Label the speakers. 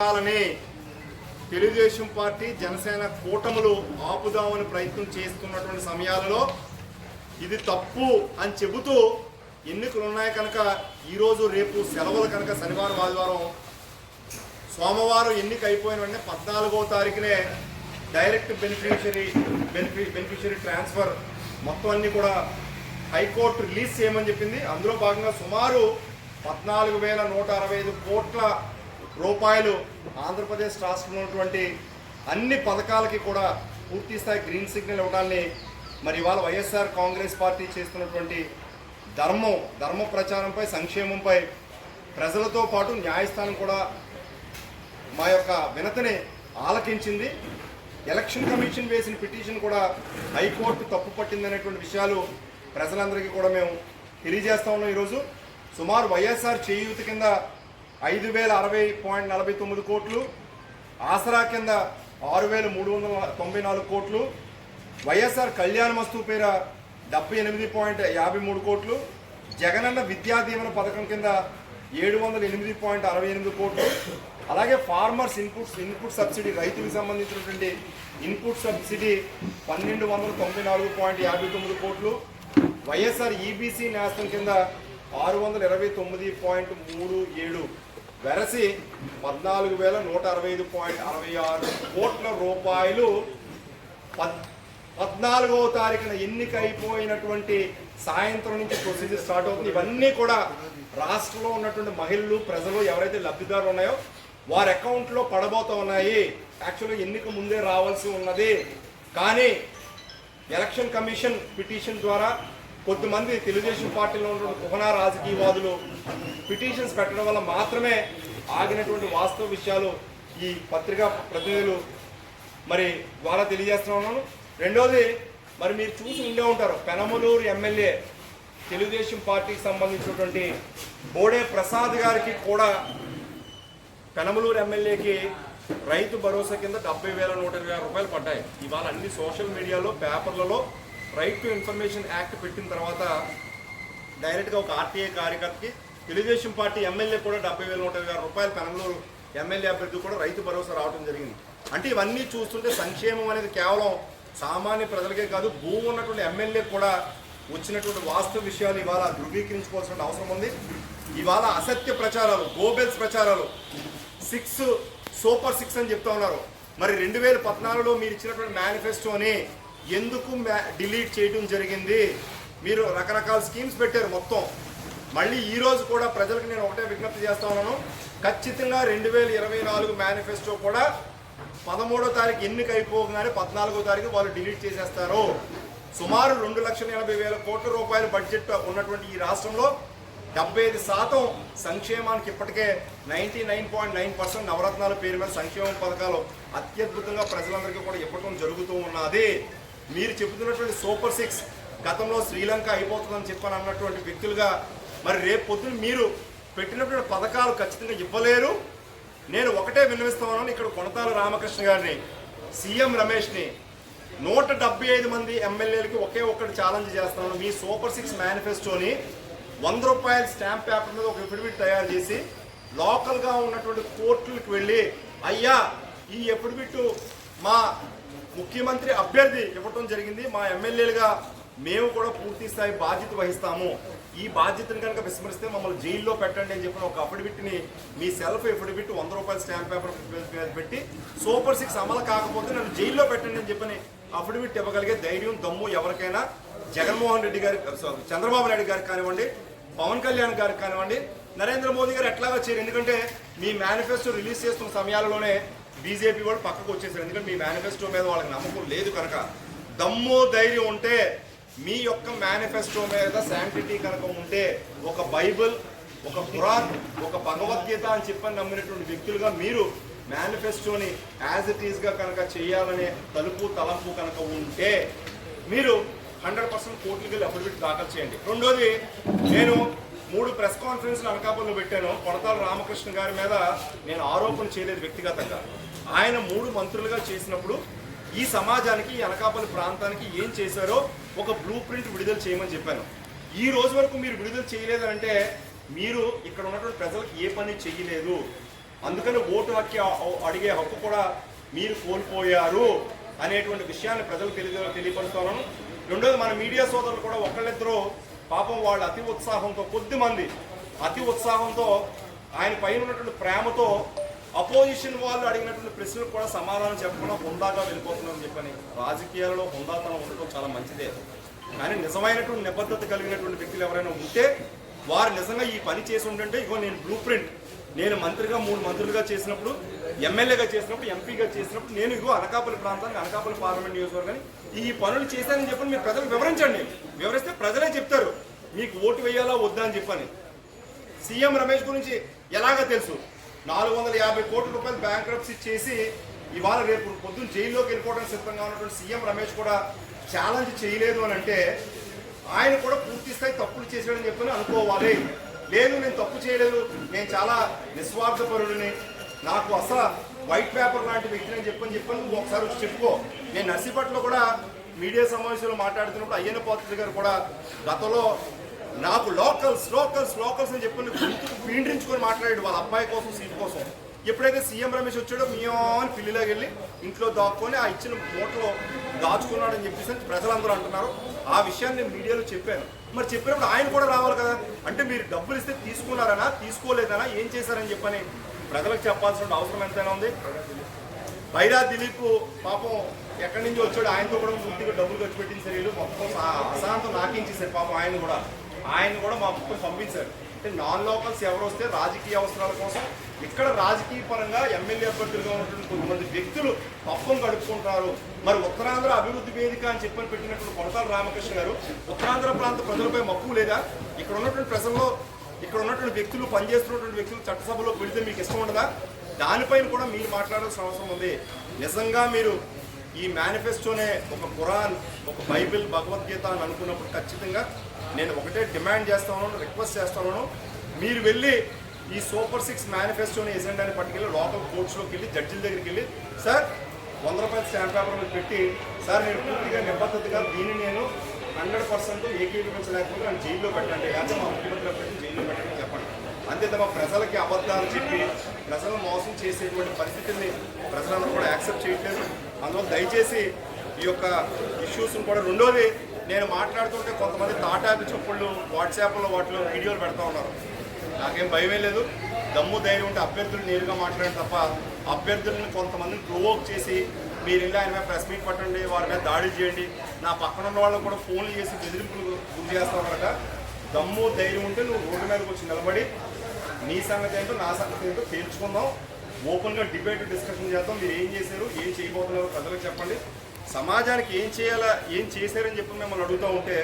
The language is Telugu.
Speaker 1: పథకాలని తెలుగుదేశం పార్టీ జనసేన కూటములు ఆపుదామని ప్రయత్నం చేస్తున్నటువంటి సమయాలలో ఇది తప్పు అని చెబుతూ ఎన్నికలు ఉన్నాయి కనుక ఈరోజు రేపు సెలవులు కనుక శనివారం ఆదివారం సోమవారం ఎన్నిక అయిపోయిన వెంటనే పద్నాలుగో తారీఖునే డైరెక్ట్ బెనిఫిషరీ బెనిఫి బెనిఫిషరీ ట్రాన్స్ఫర్ మొత్తం అన్ని కూడా హైకోర్టు రిలీజ్ చేయమని చెప్పింది. అందులో భాగంగా సుమారు పద్నాలుగు వేల నూట అరవై ఐదు కోట్ల రూపాయలు ఆంధ్రప్రదేశ్ రాష్ట్రంలో ఉన్నటువంటి అన్ని పథకాలకి కూడా పూర్తి స్థాయి గ్రీన్ సిగ్నల్ ఇవ్వడాన్ని మరి ఇవాళ వైఎస్ఆర్ కాంగ్రెస్ పార్టీ చేస్తున్నటువంటి ధర్మం ధర్మ ప్రచారంపై సంక్షేమంపై ప్రజలతో పాటు న్యాయస్థానం కూడా మా యొక్క వినతిని ఆలకించింది. ఎలక్షన్ కమిషన్ వేసిన పిటిషన్ కూడా హైకోర్టు తప్పు పట్టిందనేటువంటి విషయాలు ప్రజలందరికీ కూడా మేము తెలియజేస్తా ఉన్నాం ఈరోజు. సుమారు వైఎస్ఆర్ చేయూత కింద ఐదు వేల అరవై పాయింట్ నలభై తొమ్మిది కోట్లు ఆసరా కింద ఆరు వేల మూడు వందల తొంభై నాలుగు కోట్లు వైఎస్ఆర్ కళ్యాణ మస్తు పేర డెబ్బై ఎనిమిది పాయింట్ యాభై మూడు కోట్లు జగనన్న విద్యా దీవెన పథకం కింద ఏడు వందల ఎనిమిది పాయింట్ అరవై ఎనిమిది కోట్లు. అలాగే ఫార్మర్స్ ఇన్పుట్స్ ఇన్పుట్ సబ్సిడీ రైతులకు సంబంధించినటువంటి ఇన్పుట్ సబ్సిడీ పన్నెండు వందల తొంభై నాలుగు పాయింట్ యాభై తొమ్మిది కోట్లు. వైఎస్ఆర్ ఈబీసీ నేస్తం కింద ఆరు వందల ఇరవై తొమ్మిది పాయింట్ మూడు ఏడు వెరసి పద్నాలుగు వేల నూట అరవై ఐదు పాయింట్ అరవై ఆరు కోట్ల రూపాయలు పద్ పద్నాలుగవ తారీఖున ఎన్నిక అయిపోయినటువంటి సాయంత్రం నుంచి ప్రొసీజర్ స్టార్ట్ అవుతుంది. ఇవన్నీ కూడా రాష్ట్రంలో ఉన్నటువంటి మహిళలు ప్రజలు ఎవరైతే లబ్ధిదారులు ఉన్నాయో వారి అకౌంట్లో పడబోతూ ఉన్నాయి. యాక్చువల్గా ఎన్నిక ముందే రావాల్సి ఉన్నది. కానీ ఎలక్షన్ కమిషన్ పిటిషన్ ద్వారా కొద్దిమంది తెలుగుదేశం పార్టీలో ఉన్నటువంటి కుహనా రాజకీయవాదులు పిటిషన్స్ పెట్టడం వల్ల మాత్రమే ఆగినటువంటి వాస్తవ విషయాలు ఈ పత్రికా ప్రతినిధులు మరి ద్వారా తెలియజేస్తున్నాను రెండోది మరి మీరు చూసి ఉండే ఉంటారు పెనమలూరు ఎమ్మెల్యే తెలుగుదేశం పార్టీకి సంబంధించినటువంటి బోడే ప్రసాద్ గారికి కూడా పెనమలూరు ఎమ్మెల్యేకి రైతు భరోసా కింద డెబ్బై వేల నూట ఇరవై రూపాయలు పడ్డాయి. ఇవాళ అన్ని సోషల్ మీడియాలో పేపర్లలో రైట్ టు ఇన్ఫర్మేషన్ యాక్ట్ పెట్టిన తర్వాత డైరెక్ట్గా ఒక ఆర్టీఐ కార్యకర్తకి తెలుగుదేశం పార్టీ ఎమ్మెల్యే కూడా డెబ్బై వేల నూట ఇరవై రూపాయల రూపాయలు ఎమ్మెల్యే అభ్యర్థి కూడా రైతు భరోసా రావడం జరిగింది. అంటే ఇవన్నీ చూస్తుంటే సంక్షేమం అనేది కేవలం సామాన్య ప్రజలకే కాదు భూమి ఉన్నటువంటి ఎమ్మెల్యే కూడా వచ్చినటువంటి వాస్తవ విషయాలు ఇవాళ ధృవీకరించుకోవాల్సిన అవసరం ఉంది. ఇవాళ అసత్య ప్రచారాలు గోబెల్స్ ప్రచారాలు సిక్స్ సూపర్ సిక్స్ అని చెప్తా ఉన్నారు. మరి రెండు వేల పద్నాలుగులో మీరు ఇచ్చినటువంటి మేనిఫెస్టోని ఎందుకు డిలీట్ చేయడం జరిగింది? మీరు రకరకాల స్కీమ్స్ పెట్టారు మొత్తం. మళ్ళీ ఈ రోజు కూడా ప్రజలకు నేను ఒకటే విజ్ఞప్తి చేస్తా ఉన్నాను. ఖచ్చితంగా రెండు వేల ఇరవై నాలుగు మేనిఫెస్టో కూడా పదమూడో తారీఖు ఎన్నిక అయిపోగానే పద్నాలుగో తారీఖు వాళ్ళు డిలీట్ చేసేస్తారు. సుమారు రెండు లక్షల ఎనభై వేల కోట్ల రూపాయల బడ్జెట్ ఉన్నటువంటి ఈ రాష్ట్రంలో డెబ్బై ఐదు శాతం సంక్షేమానికి ఇప్పటికే ninety nine point nine percent నవరత్నాల పేరు మీద సంక్షేమ పథకాలు అత్యద్భుతంగా ప్రజలందరికీ కూడా ఇవ్వటం జరుగుతూ ఉన్నది. మీరు చెబుతున్నటువంటి సూపర్ సిక్స్ గతంలో శ్రీలంక అయిపోతుందని చెప్పని అన్నటువంటి వ్యక్తులుగా మరి రేపు పొద్దున మీరు పెట్టినటువంటి పథకాలు ఖచ్చితంగా ఇవ్వలేరు. నేను ఒకటే విన్నవిస్తామని ఇక్కడ కొనతాల రామకృష్ణ గారిని సీఎం రమేష్ని. నూట డెబ్బై ఐదు మంది ఎమ్మెల్యేలకి ఒకే ఒక్కటి ఛాలెంజ్ చేస్తున్నాను మీ సూపర్ సిక్స్ మేనిఫెస్టోని వంద రూపాయల స్టాంప్ పేపర్ మీద ఒక ఎఫిడవిట్ తయారు చేసి లోకల్గా ఉన్నటువంటి కోర్టులకు వెళ్ళి అయ్యా ఈ ఎఫిడవిట్ మా ముఖ్యమంత్రి అభ్యర్థి ఇవ్వటం జరిగింది. మా ఎమ్మెల్యేలుగా మేము కూడా పూర్తి స్థాయి బాధ్యత వహిస్తాము. ఈ బాధ్యతను కనుక విస్మరిస్తే మమ్మల్ని జైల్లో పెట్టండి అని చెప్పిన ఒక అఫిడవిట్ని మీ సెల్ఫ్ అఫిడవిట్ వంద రూపాయల స్టాంప్ పేపర్ మీద పెట్టి సూపర్ సిక్స్ అమలు కాకపోతే నన్ను జైల్లో పెట్టండి అని చెప్పని అఫిడవిట్ ఇవ్వగలిగే ధైర్యం దమ్ము ఎవరికైనా జగన్మోహన్ రెడ్డి గారి uh, చంద్రబాబు నాయుడు గారికి కానివ్వండి పవన్ కళ్యాణ్ గారికి కానివ్వండి నరేంద్ర మోదీ గారు ఎట్లాగా చేయరు ఎందుకంటే మీ మేనిఫెస్టో రిలీజ్ చేస్తున్న సమయాలలోనే బీజేపీ కూడా పక్కకు వచ్చేసారు. ఎందుకంటే మీ మేనిఫెస్టో మీద వాళ్ళకి నమ్మకం లేదు కనుక దమ్ము ధైర్యం ఉంటే మీ యొక్క మేనిఫెస్టో మీద శాంటిటీ కనుక ఉంటే ఒక బైబిల్ ఒక ఖురాన్ ఒక భగవద్గీత అని చెప్పని నమ్మినటువంటి వ్యక్తులుగా మీరు మేనిఫెస్టోని యాజ్ ఇట్ ఈస్గా కనుక చేయాలనే తలుపు తలంపు కనుక ఉంటే మీరు హండ్రెడ్ పర్సెంట్ కోర్టుకి వెళ్ళి అఫిడవిట్ దాఖలు చేయండి. రెండోది నేను మూడు ప్రెస్ కాన్ఫరెన్స్లు అనకాపల్లిలో పెట్టాను. కొడతాల రామకృష్ణ గారి మీద నేను ఆరోపణ చేయలేదు వ్యక్తిగతంగా. ఆయన మూడు మంత్రులుగా చేసినప్పుడు ఈ సమాజానికి ఈ అనకాపల్లి ప్రాంతానికి ఏం చేశారో ఒక బ్లూ ప్రింట్ విడుదల చేయమని చెప్పాను. ఈ రోజు వరకు మీరు విడుదల చేయలేదంటే మీరు ఇక్కడ ఉన్నటువంటి ప్రజలకు ఏ పని చేయలేదు అందుకని ఓటు హక్కి అడిగే హక్కు కూడా మీరు కోల్పోయారు అనేటువంటి విషయాన్ని ప్రజలు తెలియ తెలియపరుస్తాను రెండోది మన మీడియా సోదరులు కూడా ఒకళ్ళిద్దరూ పాపం వాళ్ళు అతి ఉత్సాహంతో కొద్దిమంది అతి ఉత్సాహంతో ఆయన పైన ఉన్నటువంటి ప్రేమతో అపోజిషన్ వాళ్ళు అడిగినటువంటి ప్రశ్నలకు కూడా సమాధానం చెప్పకుండా హుందాగా వెళ్ళిపోతున్నారని చెప్పని రాజకీయాలలో హుందాతనం ఉండటం చాలా మంచిదే. కానీ నిజమైనటువంటి నిబద్ధత కలిగినటువంటి వ్యక్తులు ఎవరైనా ఉంటే వారు నిజంగా ఈ పని చేసి ఉంటుంటే ఇగో నేను బ్లూ ప్రింట్ నేను మంత్రిగా మూడు మంత్రులుగా చేసినప్పుడు ఎమ్మెల్యేగా చేసినప్పుడు ఎంపీగా చేసినప్పుడు నేను ఇగో అనకాపల్లి ప్రాంతానికి అనకాపల్లి పార్లమెంట్ నియోజకవర్గాన్ని ఈ పనులు చేశానని చెప్పి మీరు ప్రజలు వివరించండి. వివరిస్తే ప్రజలే చెప్తారు. మీకు ఓటు వేయాలా వద్దా అని చెప్పని. సీఎం రమేష్ గురించి ఎలాగ తెలుసు? నాలుగు వందల యాభై కోట్ల రూపాయలు బ్యాంక్రప్సీ చేసి ఇవాళ రేపు పొద్దున్న జైల్లోకి వెళ్ళిపోవడానికి సిద్ధంగా ఉన్నటువంటి సీఎం రమేష్ కూడా ఛాలెంజ్ చేయలేదు అని అంటే ఆయన కూడా పూర్తి స్థాయి తప్పులు చేశాడని చెప్పని అనుకోవాలి. లేదు నేను తప్పు చేయలేదు. నేను చాలా నిస్వార్థపరుడిని. నాకు అసలు వైట్ పేపర్ లాంటి వ్యక్తిని అని చెప్పని చెప్పని నువ్వు ఒకసారి వచ్చి చెప్పుకో. నేను నర్సీపట్నంలో కూడా మీడియా సమావేశంలో మాట్లాడుతున్నప్పుడు అయ్యన్న పాత్ర గారు కూడా గతంలో నాకు లోకల్స్ లోకల్స్ లోకల్స్ అని చెప్పి గొంతుకు పీండ్రించుకొని మాట్లాడాడు వాళ్ళ అబ్బాయి కోసం సీట్ కోసం. ఎప్పుడైతే సీఎం రమేష్ వచ్చాడో మియో అని పిల్లిలోకి వెళ్ళి ఇంట్లో దాక్కొని ఆ ఇచ్చిన మూటలో దాచుకున్నాడని చెప్పేసి ప్రజలందరూ అంటున్నారు. ఆ విషయాన్ని నేను మీడియాలో చెప్పాను. మరి చెప్పినప్పుడు ఆయన కూడా రావాలి కదా. అంటే మీరు డబ్బులు ఇస్తే తీసుకున్నారనా తీసుకోలేదనా ఏం చేశారని చెప్పని ప్రజలకు చెప్పాల్సిన అవసరం ఎంతైనా ఉంది. బైరా దిలీప్ పాపం ఎక్కడి నుంచి వచ్చాడు ఆయనతో కూడా పూర్తిగా డబ్బులు ఖర్చు పెట్టిన చర్యలు మొత్తం అశాంతం నాకించేసారు పాపం ఆయన కూడా. ఆయన కూడా మా మొత్తం పంపించారు. అంటే నాన్ లోకల్స్ ఎవరు వస్తే రాజకీయ అవసరాల కోసం ఇక్కడ రాజకీయ పరంగా ఎమ్మెల్యే అభ్యర్థులుగా ఉన్నటువంటి కొంతమంది వ్యక్తులు పప్పం గడుపుకుంటారు మరి ఉత్తరాంధ్ర అభివృద్ధి వేదిక అని చెప్పని పెట్టినటువంటి కొనతాల రామకృష్ణ గారు ఉత్తరాంధ్ర ప్రాంత ప్రజలపై మక్కువ లేదా? ఇక్కడ ఉన్నటువంటి ప్రజల్లో ఇక్కడ ఉన్నటువంటి వ్యక్తులు పనిచేస్తున్నటువంటి వ్యక్తులు చట్టసభలో పెడితే మీకు ఇష్టం ఉండదా? దానిపైన కూడా మీరు మాట్లాడాల్సిన అవసరం ఉంది. నిజంగా మీరు ఈ మేనిఫెస్టోనే ఒక ఖురాన్ ఒక బైబిల్ భగవద్గీత అని అనుకున్నప్పుడు ఖచ్చితంగా నేను ఒకటే డిమాండ్ చేస్తా ఉన్నాను రిక్వెస్ట్ చేస్తా ఉన్నాను. మీరు వెళ్ళి ఈ సూపర్ సిక్స్ మేనిఫెస్టోని ఎజెండాని పట్టుకెళ్ళి లోకల్ కోర్ట్స్లోకి వెళ్ళి జడ్జిల దగ్గరికి వెళ్ళి సార్ వంద రూపాయల స్టాంప్ పేపర్ మీద పెట్టి సార్ నేను పూర్తిగా నిబద్ధతగా దీన్ని నేను హండ్రెడ్ పర్సెంట్ ఏకీకరించలేకపోతే నన్ను జైల్లో పెట్టండి లేకపోతే మా ముఖ్యమంత్రి జైల్లో పెట్టండి. అంతే తమ ప్రజలకి అబద్ధాలు చెప్పి ప్రజలను మోసం చేసేటువంటి పరిస్థితుల్ని ప్రజలందరూ కూడా యాక్సెప్ట్ చేయట్లేదు. అందువల్ల దయచేసి ఈ యొక్క ఇష్యూస్ని కూడా రెండోది నేను మాట్లాడుతుంటే కొంతమంది తాటాపి చెప్పుళ్ళు వాట్సాప్లో వాటిలో వీడియోలు పెడతా ఉన్నారు. నాకేం భయమే లేదు. దమ్ము ధైర్యం ఉంటే అభ్యర్థులు నేరుగా మాట్లాడడం తప్ప అభ్యర్థులను కొంతమందిని ప్రొవోక్ చేసి మీరు వెళ్ళి ఆయన మీద ప్రెస్ మీట్ పట్టండి వారి మీద దాడి చేయండి. నా పక్కన ఉన్న వాళ్ళు కూడా ఫోన్లు చేసి బెదిరింపులు గురి చేస్తావు కనుక దమ్ము ధైర్యం ఉంటే నువ్వు రోడ్డు మీదకి వచ్చి నిలబడి నీ సంగతి ఏంటో నా సంగతి ఏంటో తేల్చుకుందాం. ఓపెన్గా డిబేట్ డిస్కషన్ చేద్దాం. మీరు ఏం చేశారు ఏం చేయబోతున్నారో ప్రజలకు చెప్పండి. సమాజానికి ఏం చేయాలా ఏం చేశారని చెప్పి మిమ్మల్ని అడుగుతూ ఉంటే